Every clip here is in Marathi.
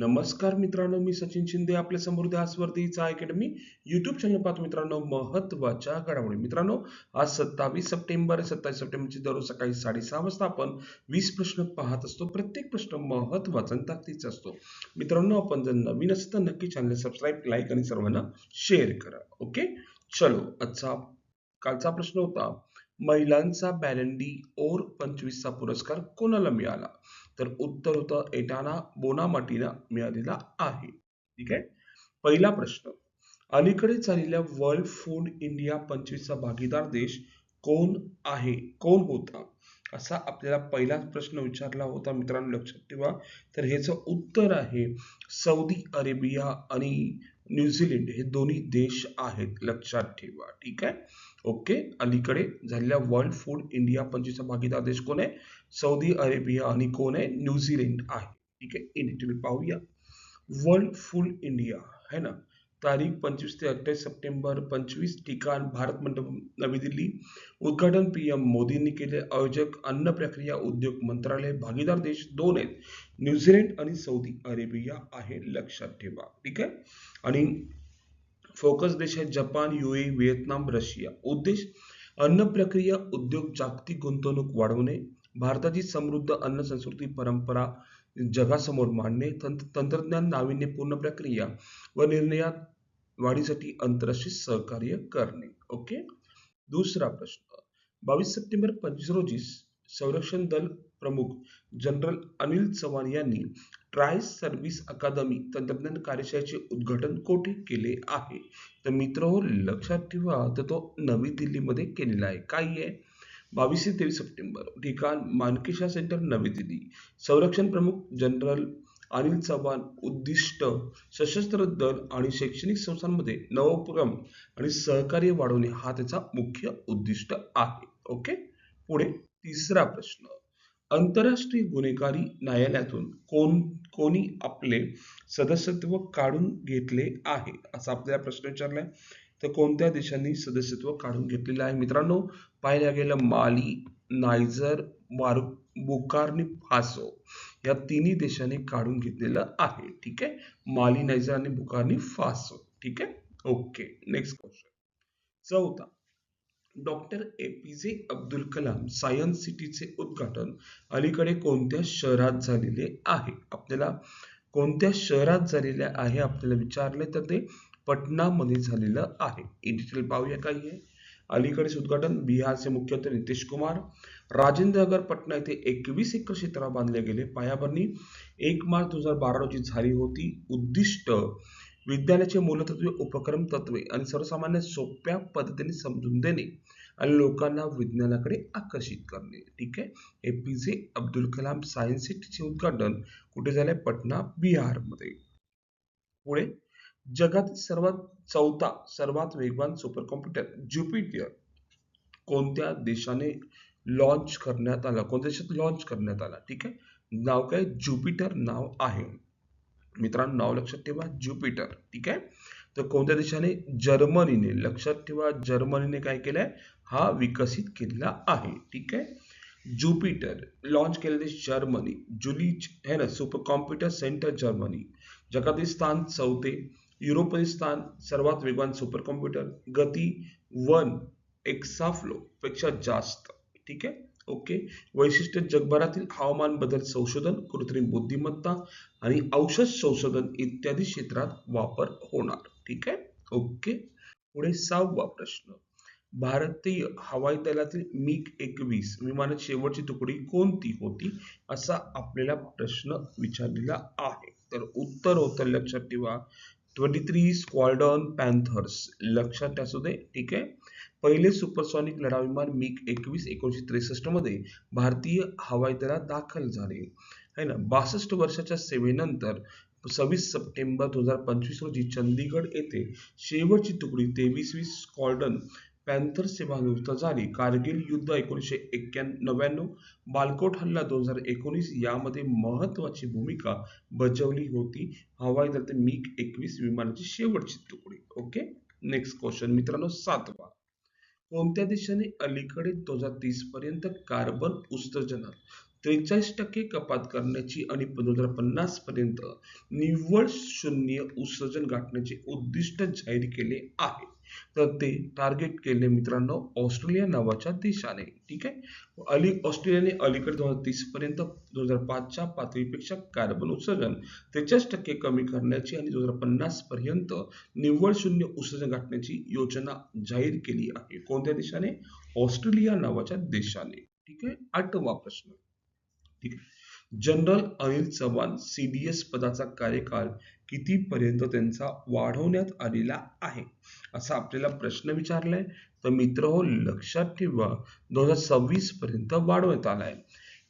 नमस्कार मित्रांनो मी सचिन शिंदे आपल्या समृद्ध आस्वर्दीचा अकॅडमी युट्यूब चॅनल पाहतो मित्रांनो महत्त्वाच्या घडामोडी. मित्रांनो आज सत्तावीस सप्टेंबर सत्तावीस सप्टेंबरची दररोज सकाळी साडेसहा वाजता आपण वीस प्रश्न पाहत असतो. प्रत्येक प्रश्न महत्त्वाचा आणि ताकदीचा असतो. मित्रांनो आपण जर नवीन असत तर नक्की चॅनल सबस्क्राईब लाईक आणि सर्वांना शेअर करा. ओके चलो आजचा कालचा प्रश्न होता महिलांचा बॅलंडी ओर पंचवीसचा पुरस्कार कोणाला मिळाला? तर उत्तर होतं एटाना बोनामाटीला मिळालेला आहे. ठीक आहे? पहिला प्रश्न. अलीकडे झालेल्या वर्ल्ड फूड इंडिया पंचवीसचा भागीदार देश कोण आहे? कोण होता? असा आपल्याला पहिलाच प्रश्न विचारला होता मित्रांनो लक्षात ठेवा. तर ह्याचं उत्तर आहे सौदी अरेबिया आणि न्यूझीलंड हे दोन्ही देश आहेत लक्षात ठेवा. ठीक आहे? ओके? अलीकडे झालेल्या वर्ल्ड फूड इंडिया पंचवीसचा भागीदार देश कोण आहे? सौदी अरेबिया आणि कोण आहे? न्यूझीलंड आहे. ठीक आहे? इन तुम्ही पाहूया. वर्ल्ड फुल इंडिया है ना? तारीख पंचवीस ते अठ्ठावीस सप्टेंबर पंचवीस ठिकाण भारत मंडप नवी दिल्ली. उद्घाटन पी एम मोदींनी केले. आयोजक अन्न प्रक्रिया उद्योग मंत्रालय भागीदार देश दोन आहेत. न्यूझीलंड आणि सौदी अरेबिया आहे लक्षात ठेवा. ठीक आहे? आणि फोकस देश आहे जपान युए व्हिएतनाम रशिया. उद्देश अन्न प्रक्रिया उद्योग जागतिक गुंतवणूक वाढवणे. भारताची समृद्ध अन्न संस्कृती परंपरा जगासमोर मांडणे तंत्रज्ञान नाविन्यपूर्ण प्रक्रिया व निर्णयात वाढीसाठी आंतरराष्ट्रीय सहकार्य करणे. ओके? दुसरा प्रश्न. बावीस सप्टेंबर पंचवीस रोजी संरक्षण दल प्रमुख जनरल अनिल चव्हाण यांनी ट्राय सर्व्हिस अकादमी तंत्रज्ञान कार्यशाळेचे उद्घाटन कोठे केले आहे? तर मित्र हो लक्षात ठेवा तर तो नवी दिल्लीमध्ये केलेला आहे. काय आहे? बावीस ते तेवीस सप्टेंबर ठिकाण मानकेशा सेंटर नवी दिल्ली. संरक्षण प्रमुख जनरल अनिल चव्हाण उद्दिष्ट सशस्त्र दल आणि शैक्षणिक संस्थांमध्ये नवोपक्रम आणि सहकार्य वाढवणे हा त्याचा मुख्य उद्दिष्ट आहे. ओके? पुढे तिसरा प्रश्न. आंतरराष्ट्रीय गुन्हेगारी न्यायालयातून कोण कोणी आपले सदस्यत्व काढून घेतले आहे? असा आपल्याला प्रश्न विचारलाय. तर कोणत्या देशांनी सदस्यत्व काढून घेतलेलं आहे? मित्रांनो पाहिलं गेलं माली नायजर मार बुकारनी फासो या तिन्ही देशांनी काढून घेतलेलं आहे. ठीक आहे? माली नायजर आणि बुकारनी फासो. ठीक आहे? ओके. नेक्स्ट क्वेश्चन चौथा. Doctor A P J Abdul Kalam science सिटीचे उद्घाटन अलीकडे कोणत्या शहरात झालेले आहे? आपल्याला कोणत्या शहरात झालेले आहे? आपल्याला विचारले तर ते पटनामध्ये झालेलं आहे. इन डिटेल पाहूया काही आहे. अलीकडेच उद्घाटन बिहारचे मुख्यमंत्री नितीश कुमार राजेंद्र नगर पटना येथे एकवीस एकर क्षेत्रावर बांधले गेले. पायाभरणी एक मार्च दोन हजार बारा रोजी झाली होती. उद्दिष्ट विज्ञानाचे मूलतत्वे उपक्रम तत्वे आणि सर्वसामान्य सोप्या पद्धतीने समजून देणे आणि लोकांना विज्ञानाकडे आकर्षित करणे. ठीक आहे? ए P J Abdul Kalam science सिटीचे उद्घाटन कुठे झाले पटना बिहारमध्ये. पुढे जगातील सर्वात चौथा सर्वात वेगवान सुपर कॉम्प्युटर ज्युपिटर कोणत्या देशाने लॉन्च करण्यात आला? कोणत्या देशात लॉन्च करण्यात आला? ठीक आहे? नाव काय? ज्युपिटर नाव आहे. मित्रांनो नाव लक्षात ठेवा. ज्युपिटर ठीक आहे? तर कोणत्या देशाने? जर्मनीने. लक्षात ठेवा जर्मनीने काय केलंय? हा विकसित केलेला आहे. ठीक आहे? ज्युपिटर लॉन्च केलेले जर्मनी. जुलीच है ना सुपर कॉम्प्युटर सेंटर जर्मनी. जगातील स्थान चौथे. युरोपमध्ये स्थान सर्वात वेगवान सुपर कॉम्प्युटर गती वन एक्साफ्लो पेक्षा जास्त. ठीक आहे? ओके वैशिष्ट्य जगभरातील हवामान बदल संशोधन कृत्रिम बुद्धिमत्ता आणि औषध संशोधन इत्यादी क्षेत्रात वापर होणार. ठीक आहे? ओके पुढे सहावा प्रश्न. भारतीय हवाई दलातील मिग एकवीस विमानाची शेवटची तुकडी कोणती होती? असा आपल्याला प्रश्न विचारलेला आहे. तर उत्तर होतं लक्षात ठेवा. ट्वेंटी थ्री स्क्वॉल्डन पॅन्थर्स लक्षात असू दे ठीक आहे? पहिले सुपरसॉनिक लढाऊ विमान मिग एकवीस एकोणीसशे त्रेसष्टमध्ये भारतीय हवाई दलात दाखल झाले. है ना? बासष्ट वर्षाच्या सेवेनंतर सव्वीस सप्टेंबर दोन हजार पंचवीस रोजी चंदीगड येथे शेवटची तुकडी तेवीसवी स्क्वॉडन पॅन्थर सेवानिवृत्त झाली कारगिल युद्ध एकोणीसशे एक्क्याण्णव बालकोट हल्ला दोन हजार एकोणीस यामध्ये महत्वाची भूमिका बजावली होती. हवाई दल मिग एकवीस विमानाची शेवटची तुकडी. ओके? नेक्स्ट क्वेश्चन मित्रांनो सातवा. कोणत्या देशाने अलीकडे दोन हजार तीस पर्यंत कार्बन उत्सर्जनात त्रेचाळीस टक्के कपात करण्याची आणि दोन हजार पन्नास पर्यंत निव्वळ शून्य उत्सर्जन गाठण्याचे उद्दिष्ट जाहीर केले आहे? तर ते टार्गेट केले मित्रांनो ऑस्ट्रेलिया नावाच्या देशाने ठीक आहे? अली ऑस्ट्रेलियाने अलीकडे दोन हजार तीस पर्यंत दोन हजार पाचच्या पातळीपेक्षा कार्बन उत्सर्जन त्रेचाळीस टक्के कमी करण्याची आणि दोन हजार पन्नास पर्यंत निव्वळ शून्य उत्सर्जन गाठण्याची योजना जाहीर केली आहे. कोणत्या देशाने? ऑस्ट्रेलिया नावाच्या देशाने. ठीक आहे? आठवा प्रश्न. ठीक आहे. जनरल अनिल चव्हाण सीडीएस पदाचा कार्यकाळ कितीपर्यंत त्यांचा वाढवण्यात आलेला आहे? असा आपल्याला प्रश्न विचारलाय. तर मित्र हो लक्षात ठेवा दोन हजार सव्वीस पर्यंत वाढवण्यात आलाय.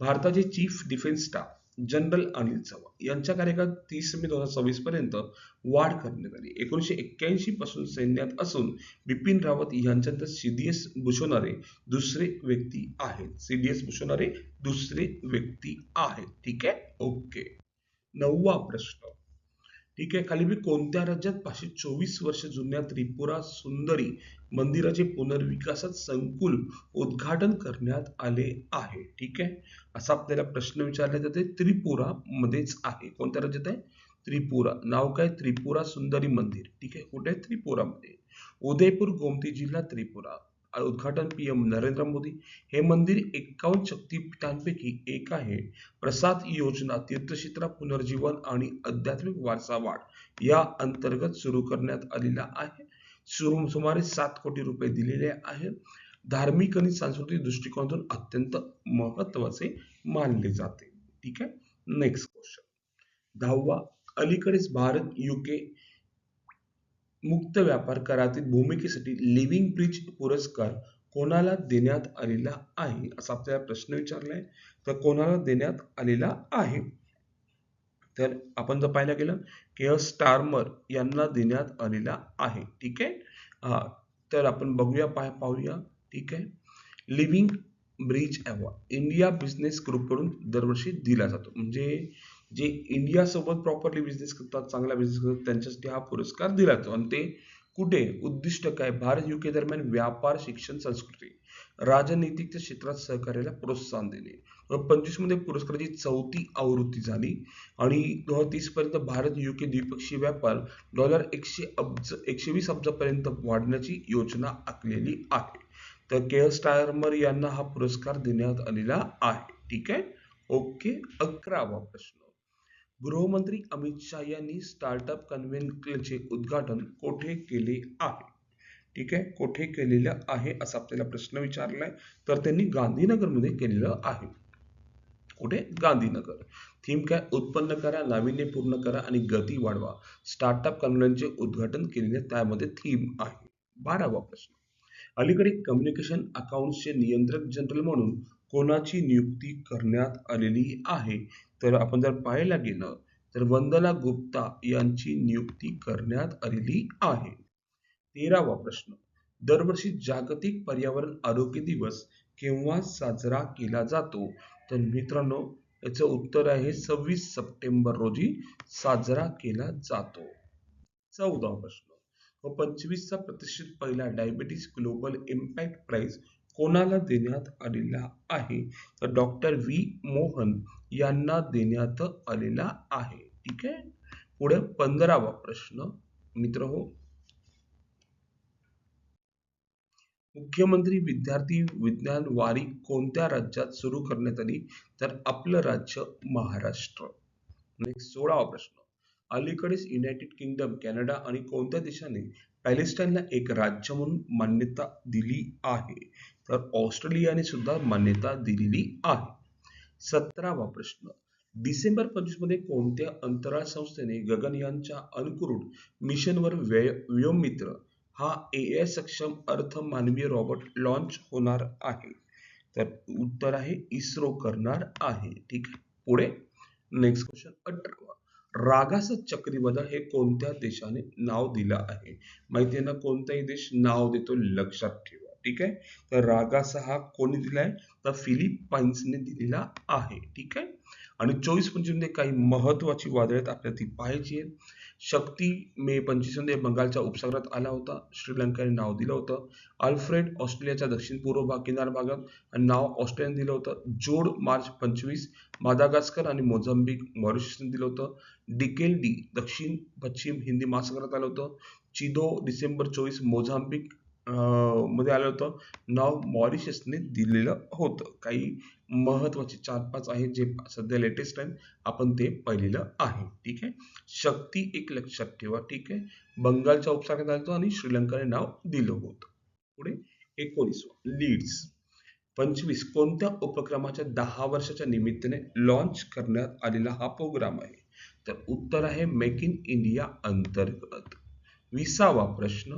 भारताचे chief defence staff general Anil Chauhan यांच्या कार्यकाळात तीस मे दोन हजार सव्वीस पर्यंत वाढ करण्यात आली. एकोणीसशे एक्क्याऐंशी पासून सैन्यात असून बिपिन रावत यांच्यानंतर एस भूषवणारे दुसरे व्यक्ती आहेत. सी बी एस भूषवणारे दुसरे व्यक्ती आहेत. ठीक आहे? ओके. नववा प्रश्न. ठीक आहे? खाली मी कोणत्या राज्यात पाचशे चोवीस वर्ष जुन्या त्रिपुरा सुंदरी मंदिराचे पुनर्विकासात संकुल उद्घाटन करण्यात आले आहे. ठीक आहे? असा आपल्याला प्रश्न विचारला जाते. त्रिपुरा मध्येच आहे. कोणत्या राज्यात आहे? त्रिपुरा. नाव काय? त्रिपुरा सुंदरी मंदिर. ठीक आहे? कुठे? त्रिपुरामध्ये. उदयपूर गोमती जिल्हा त्रिपुरा. उद्घाटन पी एम नरेंद्र मोदी हे मंदिर एक्कावन्न शक्तीपीठांपैकी एक आहे. प्रसाद योजना तीर्थक्षेत्र पुनर्जीवन आणि आध्यात्मिक वारसा वाढ या अंतर्गत सुरू करण्यात आलेला आहे. सुमारे सात कोटी रुपये दिलेले आहेत धार्मिक आणि सांस्कृतिक दृष्टिकोनातून अत्यंत महत्त्वाचे मानले जाते. ठीक आहे? नेक्स्ट क्वेश्चन दहावा अलीकडेच भारत युके मुक्त व्यापार करातील भूमिकेसाठी लिव्हिंग ब्रिज पुरस्कार कोणाला देण्यात आलेला आहे? असा आपल्याला प्रश्न विचारलाय. तर कोणाला देण्यात आलेला आहे? तर आपण जर पाहायला गेलं के. स्टारमर यांना देण्यात आलेला आहे. ठीक आहे? हा तर आपण बघूया पाह पाहूया. ठीक आहे? Living bridge award India business ग्रुपकडून दरवर्षी दिला जातो. म्हणजे जे इंडिया सोबत प्रॉपरली बिझनेस करतात चांगला बिझनेस करतात त्यांच्यासाठी हा पुरस्कार दिला जातो. आणि ते कुठे? उद्दिष्ट काय? भारत युके दरम्यान व्यापार शिक्षण संस्कृती राजनैतिक क्षेत्रात सहकार्याला प्रोत्साहन देणे. पंचवीसमध्ये पुरस्काराची चौथी आवृत्ती झाली आणि दोन हजार तीस पर्यंत भारत युके द्विपक्षीय व्यापार डॉलर एकशे अब्ज एकशे वीस अब्जापर्यंत वाढण्याची योजना आखलेली आहे. तर के स्टारमर यांना हा पुरस्कार देण्यात आलेला आहे. ठीक आहे? ओके अकरावा प्रश्न. गृहमंत्री अमित शाह यांनी स्टार्टअप कन्व्हेन्शनचे उद्घाटन कोठे केले आहे? ठीक आहे कोठे केलेलं आहे असा आपल्याला प्रश्न विचारलाय. तर त्यांनी गांधीनगरमध्ये केलेलं आहे. कुठे? गांधीनगर. थीम काय? उत्पन्न करा नाविन्यपूर्ण करा आणि गती वाढवा. स्टार्टअप कन्व्हेन्शनचे उद्घाटन केलेले त्यामध्ये थीम आहे. बारावा प्रश्न. अलीकडे कम्युनिकेशन अकाउंटचे नियंत्रक जनरल म्हणून कोणाची नियुक्ती करण्यात आलेली आहे? तर आपण जर पाहायला गेलं तर वंदना गुप्ता यांची नियुक्ती करण्यात आलेली आहे. तेरावा प्रश्न. दरवर्षी जागतिक पर्यावरण आरोग्य दिवस केव्हा साजरा केला जातो? तर मित्रांनो याचं उत्तर आहे सव्वीस सप्टेंबर रोजी साजरा केला जातो. चौदा प्रश्न. व पंचवीसचा प्रतिष्ठित पहिला डायबिटीस ग्लोबल इम्पॅक्ट प्राइज कोणाला देण्यात आलेला आहे? तर डॉक्टर व्ही मोहन यांना देण्यात आलेला आहे. ठीक आहे? पुढे पंधरावा प्रश्न. मित्र हो. मुख्यमंत्री विद्यार्थी विज्ञान वारी कोणत्या राज्यात सुरू करण्यात आली? तर आपलं राज्य महाराष्ट्र. नेक्स्ट सोळावा प्रश्न. अलीकडेच युनायटेड किंगडम कॅनडा आणि कोणत्या देशाने पॅलेस्टाईनला एक राज्य म्हणून मान्यता दिली आहे? तर ऑस्ट्रेलियाने सुद्धा मान्यता दिलेली आहे. सतरावा प्रश्न. डिसेंबर पंचवीसमध्ये कोणत्या अंतराळ संस्थेने गगनयानच्या अनुकूल मिशनवर व्यय व्योममित्र हा ए सक्षम अर्थ मानवीय रॉबोट लॉन्च होणार आहे? तर उत्तर आहे इस्रो करणार आहे. ठीक आहे. पुढे नेक्स्ट क्वेश्चन अठरावा. रागास चक्रीवादळ हे कोणत्या देशाने नाव दिलं आहे? माहिती आहे ना कोणताही देश नाव देतो लक्षात ठेव. ठीक आहे? तर रागासा हा कोणी दिलाय? तर फिलिपाईन्सने दिलेला आहे. ठीक आहे? आणि चोवीस पंचवीसमध्ये काही महत्वाची वादळ आहेत आपल्याला ती पाहायची आहेत. शक्ती मे पंचवीसमध्ये बंगालच्या उपसागरात आला होता. श्रीलंकेने नाव दिलं होतं. अल्फ्रेड ऑस्ट्रेलियाच्या दक्षिण पूर्व भाग किनार भागात नाव ऑस्ट्रेलियाने दिलं होतं. जोड मार्च पंचवीस मादागास्कर आणि मोझांबिक मॉरिशसने दिलं होतं. डिकेल डी दक्षिण पश्चिम हिंदी महासागरात आलं होतं. चिदो डिसेंबर चोवीस मोझांबिक मध्ये आलं होतं. नाव मॉरिशसने दिलेलं होतं. काही महत्त्वाचे चार पाच आहेत जे सध्या लेटेस्ट आहेत. आपण ते पाहिलेलं आहे. ठीक आहे? शक्ती एक लक्षात ठेवा. ठीक आहे? बंगालच्या उपसागरात आलं होतं आणि श्रीलंकाने नाव दिलं होतं. पुढे एकोणीसवा. लीड्स पंचवीस. कोणत्या उपक्रमाच्या दहा वर्षाच्या निमित्ताने लॉन्च करण्यात आलेला हा प्रोग्राम आहे? तर उत्तर आहे मेक इन इंडिया अंतर्गत. विसावा प्रश्न.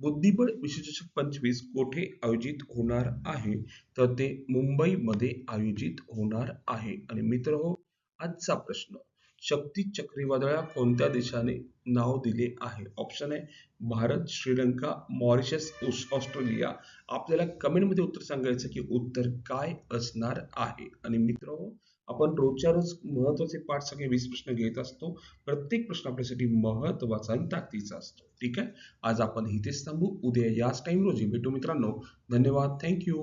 बुद्धिबळ विश्वचषक पंचवीस कोठे आयोजित होणार आहे? तर ते मुंबईमध्ये आयोजित होणार आहे. आणि मित्र हो आजचा प्रश्न. शक्ती चक्रीवादळा कोणत्या देशाने नाव दिले आहे? ऑप्शन आहे भारत श्रीलंका मॉरिशस ऑस्ट्रेलिया. आपल्याला कमेंटमध्ये उत्तर सांगायचं की उत्तर काय असणार आहे? आणि मित्र हो आपण रोजच्या रोज महत्त्वाचे पाठ सगळे वीस प्रश्न घेत असतो. प्रत्येक प्रश्न आपल्यासाठी महत्त्वाचा आणि ताकदीचा असतो. ठीक आहे? आज आपण इथेच थांबू. उद्या याच टाइम रोजी भेटू मित्रांनो. धन्यवाद. थँक्यू